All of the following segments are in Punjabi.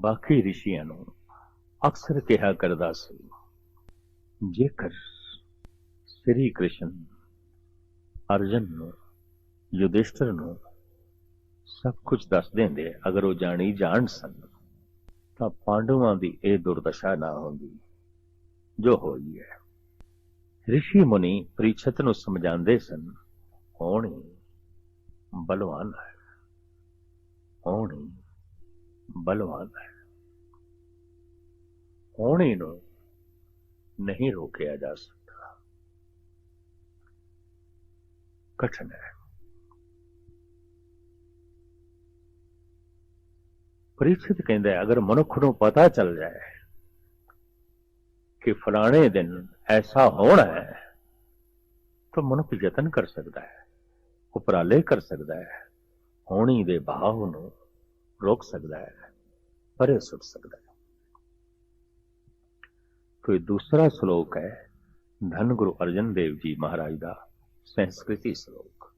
ਬਾਕੀ ਰਿਸ਼ੀਆਂ ਨੂੰ ਅਕਸਰ ਕਿਹਾ ਕਰਦਾ ਸੀ, ਜੇਕਰ ਸ੍ਰੀ ਕ੍ਰਿਸ਼ਨ ਅਰਜਨ ਨੂੰ, ਯੁਧਿਸ਼ਟਰ ਨੂੰ ਸਭ ਕੁਝ ਦੱਸ ਦਿੰਦੇ, ਅਗਰ ਉਹ ਜਾਣੀ ਜਾਣ ਸਨ, ਤਾਂ ਪਾਂਡਵਾਂ ਦੀ ਇਹ ਦੁਰਦਸ਼ਾ ਨਾ ਹੁੰਦੀ, ਜੋ ਹੋਈ ਹੈ। ਰਿਸ਼ੀ ਮੁਨੀ ਪ੍ਰੀਛਤ ਨੂੰ ਸਮਝਾਉਂਦੇ ਸਨ ਹੋਣੀ ਬਲਵਾਨ ਹੈ। ਹੋਣੀ ਬਲਵਾਨ ਹੈ। ਹੋਣੀ ਨੂੰ ਨਹੀਂ ਰੋਕਿਆ ਜਾ ਸਕਦਾ। ਕਠਨ ਹੈ। ਪ੍ਰੀਛਿਤ ਕਹਿੰਦਾ ਅਗਰ ਮਨੁੱਖ ਨੂੰ ਪਤਾ ਚੱਲ ਜਾਏ ਕਿ ਫਲਾਣੇ ਦਿਨ ਐਸਾ ਹੋਣਾ ਹੈ, ਤਾਂ ਮਨੁੱਖ ਯਤਨ ਕਰ ਸਕਦਾ ਹੈ, ਉਪਰਾਲੇ ਕਰ ਸਕਦਾ ਹੈ, ਹੋਣੀ ਦੇ ਭਾਵ ਨੂੰ ਰੋਕ ਸਕਦਾ ਹੈ। ਪਰੇ ਸੁੱਟ ਸਕਦਾ ਹੈ ਕੋਈ ਦੂਸਰਾ ਸ਼ਲੋਕ ਹੈ ਧੰਨ ਗੁਰੂ ਅਰਜਨ ਦੇਵ ਜੀ ਮਹਾਰਾਜ ਦਾ ਸੰਸਕ੍ਰਿਤੀ ਸ਼ਲੋਕ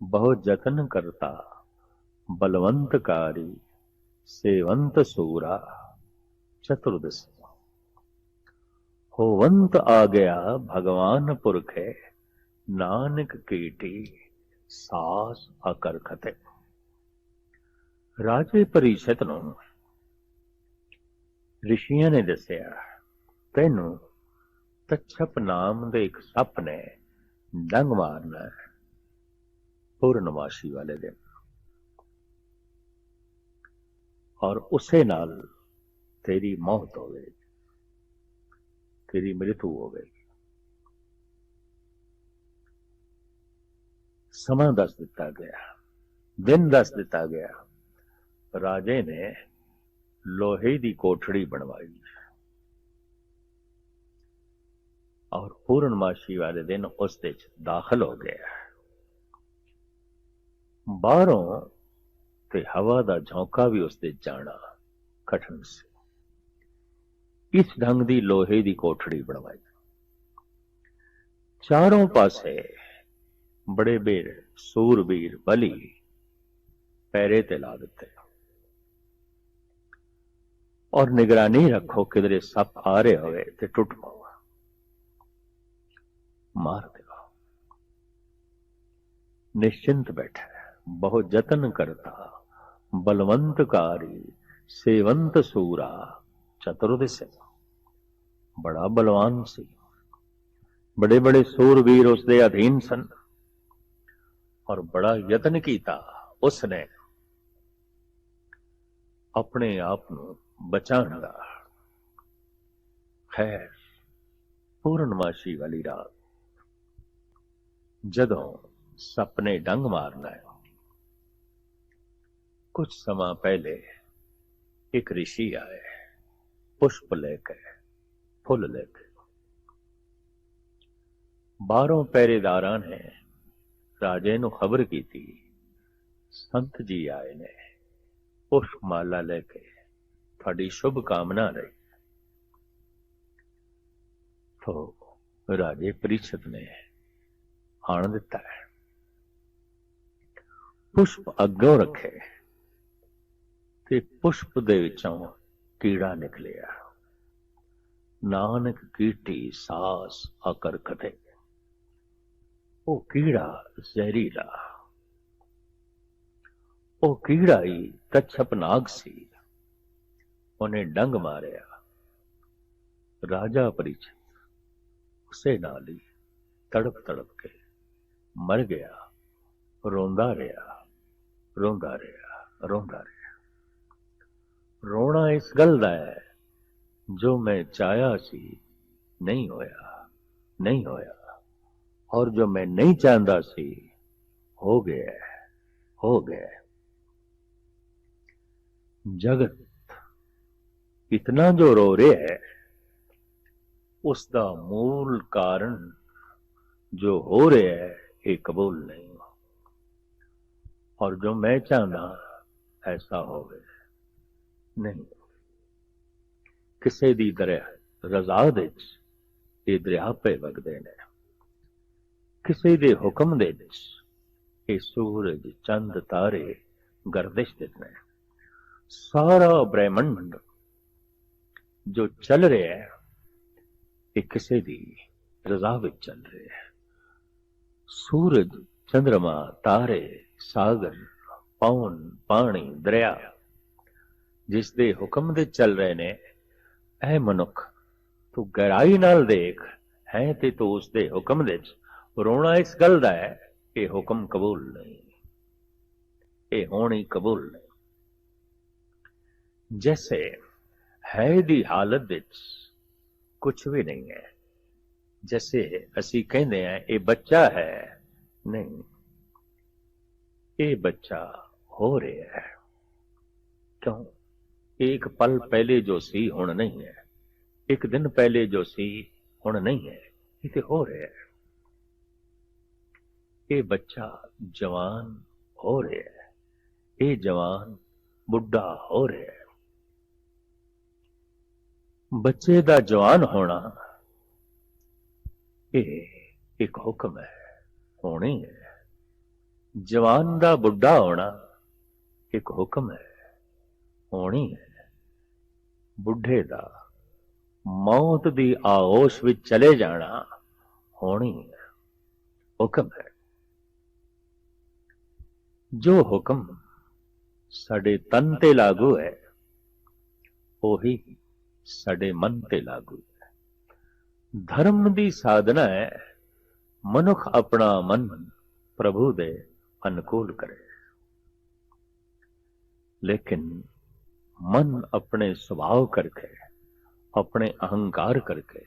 ਬਹੁਤ ਯਤਨ ਕਰਤਾ ਬਲਵੰਤਕਾਰੀ ਸੇਵੰਤ ਸੂਰਾ ਚਤੁਰਦਸ਼ ਹੋਵੰਤ ਆ ਗਿਆ ਭਗਵਾਨ ਪੁਰਖੇ ਨਾਨਕ ਕੀਟੀ ਸਾਸ ਅਕਰ ਖਤੇ ਰਾਜੇ ਪਰਿਸ਼ਤ ਨੂੰ ਰਿਸ਼ੀਆਂ ਨੇ ਦੱਸਿਆ, ਤੈਨੂੰ ਤਛਪ ਨਾਮ ਦੇ ਇੱਕ ਸੱਪ ਨੇ ਡੰਗ ਮਾਰਨਾ ਪੂਰਨਮਾਸ਼ੀ ਵਾਲੇ ਦਿਨ। ਔਰ ਉਸੇ ਨਾਲ ਤੇਰੀ ਮੌਤ ਹੋਵੇਗੀ ਤੇਰੀ ਮ੍ਰਿਤੂ ਹੋਵੇਗੀ ਸਮਾਂ ਦੱਸ ਦਿੱਤਾ ਗਿਆ, ਦਿਨ ਦੱਸ ਦਿੱਤਾ ਗਿਆ। ਰਾਜੇ ਨੇ ਲੋਹੇ ਦੀ ਕੋਠੜੀ ਬਣਵਾਈ। ਔਰ ਪੂਰਨਮਾਸ਼ੀ ਵਾਲੇ ਦਿਨ ਉਸ ਦੇ ਚ ਦਾਖਲ ਹੋ ਗਿਆ। ਬਾਹਰੋਂ ਤੇ ਹਵਾ ਦਾ ਝੋਂਕਾ ਵੀ ਉਸ ਦੇ ਜਾਣਾ ਕਠਨ ਸੀ। ਇਸ ਢੰਗ ਦੀ ਲੋਹੇ ਦੀ ਕੋਠੜੀ ਬਣਵਾਈ। ਚਾਰੋਂ ਪਾਸੇ ਬੜੇ ਬੇਰ ਸੂਰਬੀਰ ਬਲੀ ਪੈਰੇ ਤੇ ਲਾ ਦਿੱਤੇ। ਔਰ ਨਿਗਰਾਨੀ ਰੱਖੋ ਕਿਧਰੇ ਸੱਪ ਆ ਰਹੇ ਹੋਵੇ ਤੇ ਟੁੱਟ ਪਾਵਾ ਮਾਰ ਦੇਗਾ ਨਿਸ਼ਚਿੰਤ ਬੈਠਾ ਹੈ, ਬਹੁਤ ਯਤਨ ਕਰਤਾ। ਬਲਵੰਤਕਾਰੀ ਸੇਵੰਤ ਸੂਰਾ ਚਤੁਰਦਿਸ਼। ਬੜਾ ਬਲਵਾਨ ਸੀ। ਬੜੇ ਬੜੇ ਸੂਰਵੀਰ ਉਸ ਦੇ ਅਧੀਨ ਸਨ। ਔਰ ਬੜਾ ਯਤਨ ਕੀਤਾ ਉਸ ਨੇ ਆਪਣੇ ਆਪ ਨੂੰ ਬਚਾਉਣ ਦਾ ਖੈਰ, ਪੂਰਨਮਾਸ਼ੀ ਵਾਲੀ ਰਾਤ ਜਦੋਂ ਸਪਨੇ ਡੰਗ ਮਾਰਨਾ ਹੈ, ਕੁਝ ਸਮਾਂ ਪਹਿਲੇ ਇੱਕ ਰਿਸ਼ੀ ਆਏ, ਪੁਸ਼ਪ ਲੈ ਕੇ, ਫੁੱਲ ਲੈ ਕੇ। ਬਾਹਰੋਂ ਪਹਿਰੇਦਾਰਾਂ ਨੇ ਰਾਜੇ ਨੂੰ ਖਬਰ ਕੀਤੀ, ਸੰਤ ਜੀ ਆਏ ਨੇ ਪੁਸ਼ਪ ਮਾਲਾ ਲੈ ਕੇ। ਤੁਹਾਡੀ ਸ਼ੁਭ ਕਾਮਨਾ ਲਈ ਤੋ ਰਾਜੇ ਪ੍ਰੀਸ਼ਤ ਨੇ ਆਣ ਦਿੱਤਾ ਹੈ। ਪੁਸ਼ਪ ਅੱਗੋਂ ਰੱਖੇ ਤੇ ਪੁਸ਼ਪ ਦੇ ਵਿੱਚੋਂ ਕੀੜਾ ਨਿਕਲਿਆ। ਨਾਨਕ ਕੀਟੀ ਸਾਸ ਆਕਰ ਕਤੇ ਉਹ ਕੀੜਾ ਜ਼ਹਿਰੀਲਾ। ਉਹ ਕੀੜਾ ਹੀ ਕੱਛਪ ਨਾਗ ਸੀ। ਉਹਨੇ ਡੰਗ ਮਾਰਿਆ। ਰਾਜਾ ਪਰਿਚ ਉਸੇ ਨਾਲ ਹੀ ਤੜਪ ਤੜਪ ਕੇ ਮਰ ਗਿਆ। ਰੋਂਦਾ ਰਿਹਾ ਰੋਂਦਾ ਰਿਹਾ ਰੋਂਦਾ ਰਿਹਾ। ਰੋਣਾ ਇਸ ਗੱਲ ਦਾ ਹੈ, ਜੋ ਮੈਂ ਚਾਹਿਆ ਸੀ ਨਹੀਂ ਹੋਇਆ ਨਹੀਂ ਹੋਇਆ। ਔਰ ਜੋ ਮੈਂ ਨਹੀਂ ਚਾਹੁੰਦਾ ਸੀ, ਹੋ ਗਿਆ ਹੋ ਗਿਆ। ਜਗਤ ਇਤਨਾ ਜੋ ਰੋ ਰਿਹਾ ਹੈ ਉਸ ਦਾ ਮੂਲ ਕਾਰਨ ਜੋ ਹੋ ਰਿਹਾ ਹੈ, ਇਹ ਕਬੂਲ ਨਹੀਂ। ਔਰ ਜੋ ਮੈਂ ਚਾਹੁੰਦਾ ਐਸਾ ਹੋਵੇ। ਨਹੀਂ। ਕਿਸੇ ਦੀ ਦਰਿਆ, ਰਜ਼ਾ ਦੇ ਵਿੱਚ ਇਹ ਦਰਿਆ ਪੇ ਵਗਦੇ ਨੇ। ਕਿਸੇ ਦੇ ਹੁਕਮ ਦੇ ਵਿੱਚ ਇਹ ਸੂਰਜ, ਚੰਦ, ਤਾਰੇ, ਗਰਦਿਸ਼ ਦਿੰਦੇ ਨੇ। ਸਾਰਾ ਬ੍ਰਹਿਮੰਡ ਜੋ ਚੱਲ ਰਿਹਾ ਹੈ, ਇਹ ਕਿਸੇ ਦੀ ਰਜ਼ਾ ਵਿੱਚ ਚੱਲ ਰਿਹਾ ਹੈ। ਸੂਰਜ ਚੰ드ਰਮਾ ਤਾਰੇ, ਸਾਗਰ, ਪਵਨ, ਪਾਣੀ, ਦਰਿਆ, ਜਿਸ ਦੇ ਹੁਕਮ ਦੇ ਚੱਲ ਰਹੇ ਨੇ ਐ ਮਨੁੱਖ ਤੂੰ ਗਹਿਰਾਈ ਨਾਲ ਦੇਖ, ਹੈ ਤੇ ਤੂੰ ਉਸ ਦੇ ਹੁਕਮ ਦੇ ਵਿੱਚ ਰੋਣਾ ਇਸ ਗੱਲ ਦਾ ਹੈ, ਇਹ ਹੁਕਮ ਕਬੂਲ ਨਹੀਂ। ਇਹ ਹੋਣੀ ਕਬੂਲ ਨਹੀਂ। ਜੈਸੇ ਹੈ ਦੀ ਹਾਲਤ ਵਿੱਚ ਕੁਝ ਵੀ ਨਹੀਂ ਹੈ। ਜੈਸੇ ਅਸੀਂ ਕਹਿੰਦੇ ਆ ਇਹ ਬੱਚਾ ਹੈ। ਨਹੀਂ, ਇਹ ਬੱਚਾ ਹੋ ਰਿਹਾ ਹੈ। ਕਿਉਂ? ਇੱਕ ਪਲ ਪਹਿਲੇ ਜੋ ਸੀ, ਹੁਣ ਨਹੀਂ ਹੈ। ਇੱਕ ਦਿਨ ਪਹਿਲੇ ਜੋ ਸੀ, ਹੁਣ ਨਹੀਂ ਹੈ। ਇਹ ਤੇ ਹੋ ਰਿਹਾ ਹੈ। ਇਹ ਬੱਚਾ ਜਵਾਨ ਹੋ ਰਿਹਾ ਹੈ। ਇਹ ਜਵਾਨ ਬੁੱਢਾ ਹੋ ਰਿਹਾ ਹੈ। ਬੱਚੇ ਦਾ ਜਵਾਨ ਹੋਣਾ ਇਹ ਇੱਕ ਹੁਕਮ ਹੈ, ਹੋਣੀ ਹੈ। ਜਵਾਨ ਦਾ ਬੁੱਢਾ ਹੋਣਾ ਇੱਕ ਹੁਕਮ ਹੈ, ਹੋਣੀ ਹੈ। ਬੁੱਢੇ ਦਾ ਮੌਤ ਦੀ ਆਗੋਸ਼ ਵਿੱਚ ਚਲੇ ਜਾਣਾ ਹੋਣੀ ਹੈ, ਹੁਕਮ ਹੈ। ਜੋ ਹੁਕਮ ਸਾਡੇ ਤਨ ਤੇ ਲਾਗੂ ਹੈ, ਉਹੀ ਸਾਡੇ ਮਨ ਤੇ ਲਾਗੂ ਹੈ। ਧਰਮ ਦੀ ਸਾਧਨਾ ਹੈ, ਮਨੁੱਖ ਆਪਣਾ ਮਨ ਪ੍ਰਭੂ ਦੇ ਅਨੁਕੂਲ ਕਰੇ। ਲੇਕਿਨ ਮਨ ਆਪਣੇ ਸੁਭਾਅ ਕਰਕੇ, ਆਪਣੇ ਅਹੰਕਾਰ ਕਰਕੇ,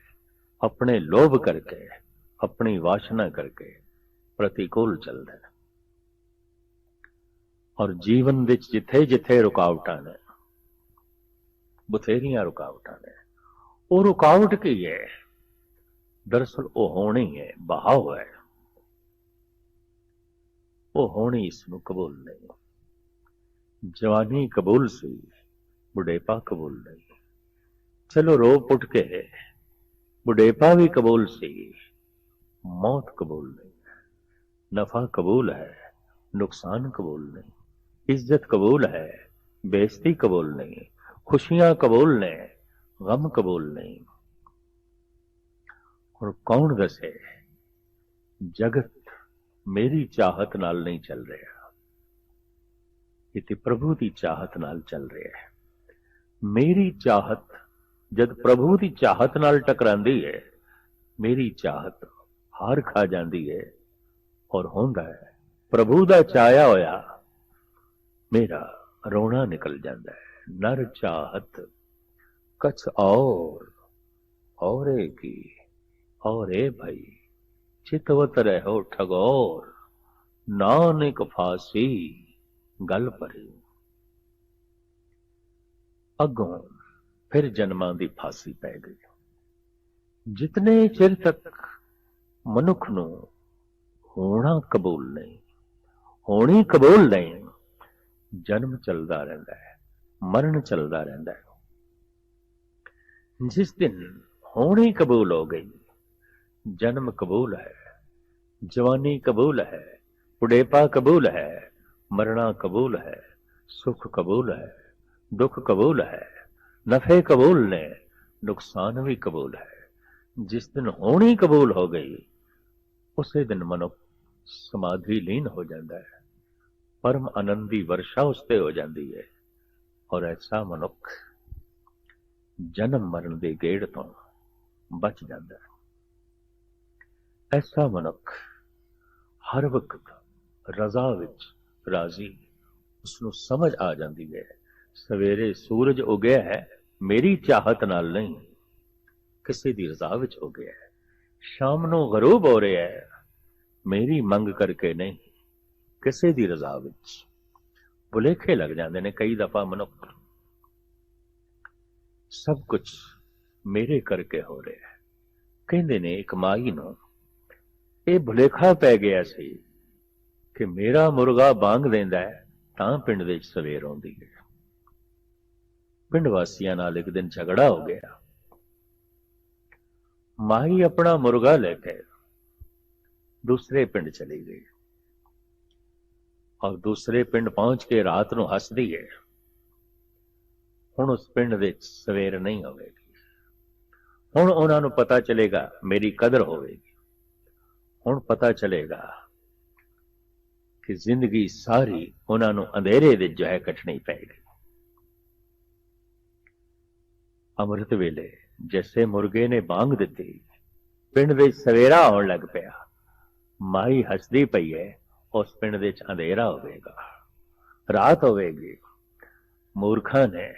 ਆਪਣੇ ਲੋਭ ਕਰਕੇ, ਆਪਣੀ ਵਾਸ਼ਨਾ ਕਰਕੇ ਪ੍ਰਤੀਕੂਲ ਚੱਲਦਾ ਹੈ। ਔਰ ਜੀਵਨ ਵਿੱਚ ਜਿੱਥੇ ਜਿੱਥੇ ਰੁਕਾਵਟਾਂ ਨੇ ਬਥੇਰੀਆਂ ਰੁਕਾਵਟਾਂ ਨੇ ਉਹ ਰੁਕਾਵਟ ਕੀ ਹੈ ਦਰਅਸਲ ਉਹ ਹੋਣੀ ਹੈ ਬਹਾਵ ਹੈ ਉਹ ਹੋਣੀ ਇਸ ਨੂੰ ਕਬੂਲ ਨਹੀਂ ਜਵਾਨੀ ਕਬੂਲ ਸੀ ਬੁਢੇਪਾ ਕਬੂਲ ਨਹੀਂ ਚਲੋ ਰੋ ਪੁੱਟ ਕੇ ਬੁਢੇਪਾ ਵੀ ਕਬੂਲ ਸੀ ਮੌਤ ਕਬੂਲ ਨਹੀਂ ਨਫਾ ਕਬੂਲ ਹੈ ਨੁਕਸਾਨ ਕਬੂਲ ਨਹੀਂ ਇੱਜ਼ਤ ਕਬੂਲ ਹੈ ਬੇਇੱਜ਼ਤੀ ਕਬੂਲ ਨਹੀਂ ਖੁਸ਼ੀਆਂ ਕਬੂਲ ਨੇ, ਗਮ ਕਬੂਲ ਨਹੀਂ। ਔਰ ਕੌਣ ਦੱਸੇ, ਜਗਤ ਮੇਰੀ ਚਾਹਤ ਨਾਲ ਨਹੀਂ ਚੱਲ ਰਿਹਾ। ਇਹ ਤੇ ਪ੍ਰਭੂ ਦੀ ਚਾਹਤ ਨਾਲ ਚੱਲ ਰਿਹਾ ਹੈ। ਮੇਰੀ ਚਾਹਤ, ਜਦ ਪ੍ਰਭੂ ਦੀ ਚਾਹਤ ਨਾਲ ਟਕਰਾਂਦੀ ਹੈ, ਮੇਰੀ ਚਾਹਤ ਹਾਰ ਖਾ ਜਾਂਦੀ ਹੈ ਔਰ ਹੁੰਦਾ ਹੈ, ਪ੍ਰਭੂ ਦਾ ਚਾਇਆ ਹੋਇਆ ਮੇਰਾ ਰੋਣਾ ਨਿਕਲ ਜਾਂਦਾ ਹੈ। ਨਰ ਚਾਹਤ ਕਛ ਔਰ ਔਰੇ ਕੀ ਔਰੇ ਭਾਈ ਚਿਤਵਤ ਰਹੋ ਠਗੋਰ ਨਾਨਕ ਫਾਸੀ ਗੱਲ ਭਰੀ ਅੱਗੋਂ ਫਿਰ ਜਨਮਾਂ ਦੀ ਫਾਸੀ ਪੈ ਗਈ ਜਿਤਨੇ ਚਿਰ ਤੱਕ ਮਨੁੱਖ ਨੂੰ ਹੋਣਾ ਕਬੂਲ ਨਹੀਂ ਹੋਣੀ ਕਬੂਲ ਨਹੀਂ ਜਨਮ ਚੱਲਦਾ ਰਹਿੰਦਾ ਹੈ ਮਰਨ ਚੱਲਦਾ ਰਹਿੰਦਾ ਹੈ। ਜਿਸ ਦਿਨ ਹੋਣੀ ਕਬੂਲ ਹੋ ਗਈ, ਜਨਮ ਕਬੂਲ ਹੈ, ਜਵਾਨੀ ਕਬੂਲ ਹੈ, ਬੁਢੇਪਾ ਕਬੂਲ ਹੈ, ਮਰਨਾ ਕਬੂਲ ਹੈ, ਸੁਖ ਕਬੂਲ ਹੈ, ਦੁੱਖ ਕਬੂਲ ਹੈ, ਨਫੇ ਕਬੂਲ ਨੇ, ਨੁਕਸਾਨ ਵੀ ਕਬੂਲ ਹੈ। ਜਿਸ ਦਿਨ ਹੋਣੀ ਕਬੂਲ ਹੋ ਗਈ, ਉਸੇ ਦਿਨ ਮਨੁੱਖ ਸਮਾਧੀ ਲੀਨ ਹੋ ਜਾਂਦਾ ਹੈ, ਪਰਮ ਆਨੰਦ ਦੀ ਵਰਸ਼ਾ ਉਸ ਤੇ ਹੋ ਜਾਂਦੀ ਹੈ। ਔਰ ਐਸਾ ਮਨੁੱਖ ਜਨਮ ਮਰਨ ਦੇ ਗੇੜ ਤੋਂ ਬਚ ਜਾਂਦਾ ਹੈ। ਐਸਾ ਮਨੁੱਖ ਹਰ ਵਕਤ ਰਜ਼ਾ ਵਿੱਚ ਰਾਜ਼ੀ ਉਸ ਨੂੰ ਸਮਝ ਆ ਜਾਂਦੀ ਹੈ, ਸਵੇਰੇ ਸੂਰਜ ਉਗਿਆ ਹੈ, ਮੇਰੀ ਚਾਹਤ ਨਾਲ ਨਹੀਂ, ਕਿਸੇ ਦੀ ਰਜ਼ਾ ਵਿੱਚ ਉਗਿਆ ਹੈ, ਸ਼ਾਮ ਨੂੰ ਗਰੂਬ ਹੋ ਰਿਹਾ ਹੈ, ਮੇਰੀ ਮੰਗ ਕਰਕੇ ਨਹੀਂ, ਕਿਸੇ ਦੀ ਰਜ਼ਾ ਵਿੱਚ ਭੁਲੇਖੇ ਲੱਗ ਜਾਂਦੇ ਨੇ ਕਈ ਦਫਾ ਮਨੁੱਖ ਸਭ ਕੁਝ ਮੇਰੇ ਕਰਕੇ ਹੋ ਰਿਹਾ ਹੈ। ਕਹਿੰਦੇ ਨੇ ਇੱਕ ਮਾਈ ਨੂੰ, ਇਹ ਭੁਲੇਖਾ ਪੈ ਗਿਆ ਸੀ ਕਿ ਮੇਰਾ ਮੁਰਗਾ ਬਾਂਗ ਦਿੰਦਾ ਹੈ, ਤਾਂ ਪਿੰਡ ਵਿੱਚ ਸਵੇਰ ਆਉਂਦੀ ਹੈ। ਪਿੰਡ ਵਾਸੀਆਂ ਨਾਲ ਇੱਕ ਦਿਨ ਝਗੜਾ ਹੋ ਗਿਆ। ਮਾਈ ਆਪਣਾ ਮੁਰਗਾ ਲੈ ਕੇ ਦੂਸਰੇ ਪਿੰਡ ਚਲੀ ਗਈ। ਔਰ ਦੂਸਰੇ ਪਿੰਡ ਪਹੁੰਚ ਕੇ ਰਾਤ ਨੂੰ ਹੱਸਦੀ ਹੈ ਹੁਣ ਉਸ ਪਿੰਡ ਵਿੱਚ ਸਵੇਰ ਨਹੀਂ ਹੋਵੇਗੀ। ਹੁਣ ਉਹਨਾਂ ਨੂੰ ਪਤਾ ਚਲੇਗਾ, ਮੇਰੀ ਕਦਰ ਹੋਵੇਗੀ। ਹੁਣ ਪਤਾ ਚਲੇਗਾ ਕਿ ਜ਼ਿੰਦਗੀ ਸਾਰੀ ਉਹਨਾਂ ਨੂੰ ਅੰਧੇਰੇ ਦੇ ਜੋ ਹੈ ਕੱਟਣੀ ਪੈਗੀ ਅੰਮ੍ਰਿਤ ਵੇਲੇ ਜਿਵੇਂ ਮੁਰਗੇ ਨੇ ਬਾਂਗ ਦਿੱਤੀ। ਪਿੰਡ ਵਿੱਚ ਸਵੇਰਾ ਆਉਣ ਲੱਗ ਪਿਆ। ਮਾਈ ਹੱਸਦੀ ਪਈ ਹੈ ਉਸ ਪਿੰਡ ਵਿੱਚ ਅੰਧੇਰਾ ਹੋਵੇਗਾ, ਰਾਤ ਹੋਵੇਗੀ। ਮੂਰਖਾਂ ਨੇ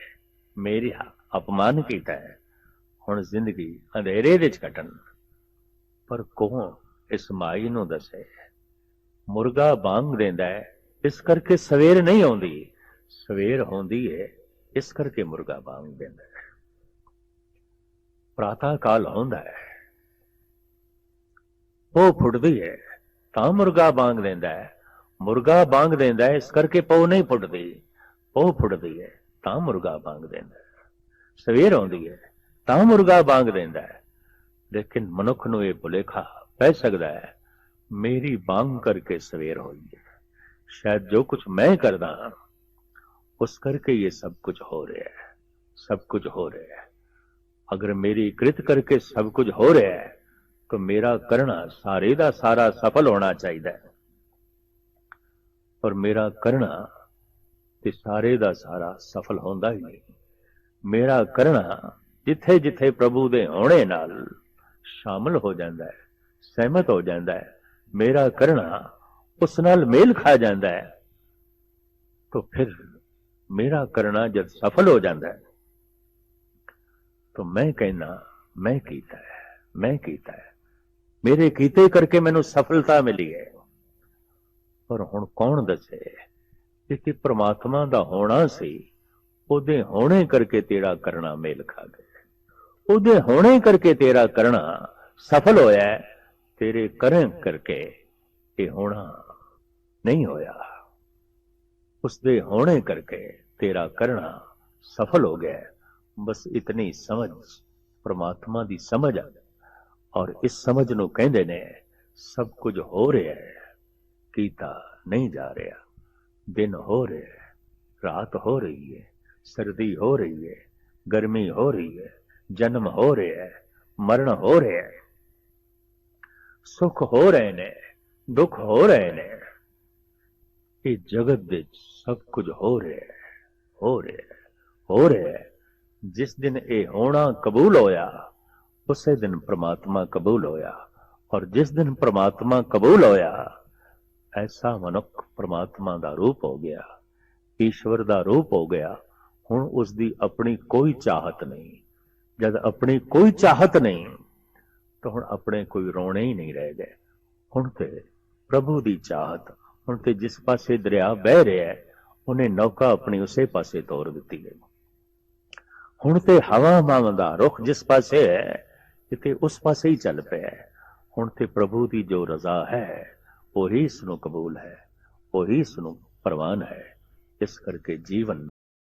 ਮੇਰੀ ਅਪਮਾਨ ਕੀਤਾ ਹੈ। ਹੁਣ ਜ਼ਿੰਦਗੀ ਅੰਧੇਰੇ ਵਿੱਚ ਕੱਟਣ। ਪਰ ਕੌਣ ਇਸ ਮਾਈ ਨੂੰ ਦੱਸੇ? ਮੁਰਗਾ ਬਾਂਗ ਦਿੰਦਾ ਹੈ, ਇਸ ਕਰਕੇ ਸਵੇਰ ਨਹੀਂ ਆਉਂਦੀ। ਸਵੇਰ ਹੁੰਦੀ ਹੈ ਇਸ ਕਰਕੇ ਮੁਰਗਾ ਬਾਂਗ ਦਿੰਦਾ ਹੈ। ਪ੍ਰਾਤਾ ਕਾਲ ਹੁੰਦਾ ਹੈ। ਉਹ ਫੁੱਟਦੀ ਹੈ ਤਾਂ ਮੁਰਗਾ ਬਾਂਗ ਦਿੰਦਾ ਹੈ। ਮੁਰਗਾ ਬਾਂਗ ਦਿੰਦਾ ਹੈ, ਇਸ ਕਰਕੇ ਪੋ ਨਹੀਂ ਫੁੱਟਦੀ। ਪੋ ਫੁੱਟਦੀ ਹੈ, ਤਾਂ ਮੁਰਗਾ ਬਾਂਗ ਦਿੰਦਾ ਸਵੇਰ ਆਉਂਦੀ ਹੈ, ਤਾਂ ਮੁਰਗਾ ਬਾਂਗ ਦਿੰਦਾ ਹੈ। ਲੇਕਿਨ ਮਨੁੱਖ ਨੂੰ ਇਹ ਭੁਲੇਖਾ ਪੈ ਸਕਦਾ ਹੈ, ਮੇਰੀ ਬਾਂਗ ਕਰਕੇ ਸਵੇਰ ਹੋਈ ਹੈ। ਸ਼ਾਇਦ ਜੋ ਕੁਝ ਮੈਂ ਕਰਦਾ ਹਾਂ, ਉਸ ਕਰਕੇ ਇਹ ਸਭ ਕੁਝ ਹੋ ਰਿਹਾ ਹੈ। ਸਭ ਕੁਝ ਹੋ ਰਿਹਾ ਹੈ। ਅਗਰ ਮੇਰੀ ਕ੍ਰਿਤ ਕਰਕੇ ਸਭ ਕੁਝ ਹੋ ਰਿਹਾ ਹੈ ਤਾਂ ਮੇਰਾ ਕਰਨਾ ਸਾਰੇ ਦਾ ਸਾਰਾ ਸਫਲ ਹੋਣਾ ਚਾਹੀਦਾ ਹੈ। ਪਰ ਮੇਰਾ ਕਰਨਾ ਤੇ ਸਾਰੇ ਦਾ ਸਾਰਾ ਸਫਲ ਹੁੰਦਾ ਹੀ ਨਹੀਂ। ਮੇਰਾ ਕਰਨਾ ਜਿੱਥੇ ਜਿੱਥੇ ਪ੍ਰਭੂ ਦੇ ਹੋਣੇ ਨਾਲ ਸ਼ਾਮਲ ਹੋ ਜਾਂਦਾ ਹੈ, ਸਹਿਮਤ ਹੋ ਜਾਂਦਾ ਹੈ, ਮੇਰਾ ਕਰਨਾ ਉਸ ਨਾਲ ਮੇਲ ਖਾ ਜਾਂਦਾ ਹੈ, ਤਾਂ ਫਿਰ ਮੇਰਾ ਕਰਨਾ ਜਦ ਸਫਲ ਹੋ ਜਾਂਦਾ ਹੈ, ਤਾਂ ਮੈਂ ਕਹਿਣਾ ਮੈਂ ਕੀਤਾ ਹੈ, ਮੈਂ ਕੀਤਾ ਹੈ। ਮੇਰੇ ਕੀਤੇ ਕਰਕੇ ਮੈਨੂੰ ਸਫਲਤਾ ਮਿਲੀ ਹੈ। ਪਰ ਹੁਣ ਕੌਣ ਦੱਸੇ? ਕਿ ਪ੍ਰਮਾਤਮਾ ਦਾ ਹੋਣਾ ਸੀ, ਉਹਦੇ ਹੋਣੇ ਕਰਕੇ ਤੇਰਾ ਕਰਨਾ ਮੇਲ ਖਾ ਗਿਆ ਉਹਦੇ ਹੋਣੇ ਕਰਕੇ ਤੇਰਾ ਕਰਨਾ ਸਫਲ ਹੋਇਆ ਤੇਰੇ ਕਰਨ ਕਰਕੇ ਇਹ ਹੋਣਾ ਨਹੀਂ ਹੋਇਆ। ਉਸਦੇ ਹੋਣੇ ਕਰਕੇ ਤੇਰਾ ਕਰਨਾ ਸਫਲ ਹੋ ਗਿਆ ਬਸ ਇਤਨੀ ਸਮਝ, ਪ੍ਰਮਾਤਮਾ ਦੀ ਸਮਝ ਆ ਔਰ ਇਸ ਸਮਝ ਨੂੰ ਕਹਿੰਦੇ ਨੇ, ਸਭ ਕੁਝ ਹੋ ਰਿਹਾ ਹੈ, ਕੀਤਾ ਨਹੀਂ ਜਾ ਰਿਹਾ। ਦਿਨ ਹੋ ਰਿਹਾ ਹੈ, ਰਾਤ ਹੋ ਰਹੀ ਹੈ, ਸਰਦੀ ਹੋ ਰਹੀ ਹੈ, ਗਰਮੀ ਹੋ ਰਹੀ ਹੈ, ਜਨਮ ਹੋ ਰਿਹਾ ਹੈ, ਮਰਨ ਹੋ ਰਿਹਾ ਹੈ। ਸੁਖ ਹੋ ਰਹੇ ਨੇ, ਦੁੱਖ ਹੋ ਰਹੇ ਨੇ। ਇਹ ਜਗਤ ਦੇ ਸਭ ਕੁਝ ਹੋ ਰਿਹਾ ਹੈ, ਹੋ ਰਿਹਾ ਹੈ, ਹੋ ਰਿਹਾ ਹੈ। ਜਿਸ ਦਿਨ ਇਹ ਹੋਣਾ ਕਬੂਲ ਹੋਇਆ ਉਸੇ ਦਿਨ ਪ੍ਰਮਾਤਮਾ ਕਬੂਲ ਹੋਇਆ ਔਰ ਜਿਸ ਦਿਨ ਪ੍ਰਮਾਤਮਾ ਕਬੂਲ ਹੋਇਆ, ਐਸਾ ਮਨੁੱਖ ਪ੍ਰਮਾਤਮਾ ਦਾ ਰੂਪ ਹੋ ਗਿਆ, ਈਸ਼ਵਰ ਦਾ ਰੂਪ ਹੋ ਗਿਆ। ਹੁਣ ਉਸ ਦੀ ਆਪਣੀ ਕੋਈ ਚਾਹਤ ਨਹੀਂ। ਜਦ ਆਪਣੀ ਕੋਈ ਚਾਹਤ ਨਹੀਂ, ਤਾਂ ਹੁਣ ਆਪਣੇ ਕੋਈ ਰੋਣੇ ਹੀ ਨਹੀਂ ਰਹਿ ਗਏ। ਹੁਣ ਤੇ ਪ੍ਰਭੂ ਦੀ ਚਾਹਤ, ਹੁਣ ਤੇ ਜਿਸ ਪਾਸੇ ਦਰਿਆ ਵਹਿ ਰਿਹਾ ਹੈ, ਉਹਨੇ ਨੌਕਾ ਆਪਣੀ ਉਸੇ ਪਾਸੇ ਤੋਰ ਦਿੱਤੀ ਹੈ। ਹੁਣ ਤੇ ਹਵਾ ਮਾਂ ਦਾ ਰੁਖ ਜਿਸ ਪਾਸੇ ਹੈ ਕਿਤੇ ਉਸ ਪਾਸੇ ਹੀ ਚੱਲ ਪਿਆ ਹੁਣ ਤੇ ਪ੍ਰਭੂ ਦੀ ਜੋ ਰਜ਼ਾ ਹੈ, ਉਹੀ ਇਸ ਨੂੰ ਕਬੂਲ ਹੈ, ਉਹੀ ਇਸ ਨੂੰ ਪ੍ਰਵਾਨ ਹੈ। ਇਸ ਕਰਕੇ ਜੀਵਨ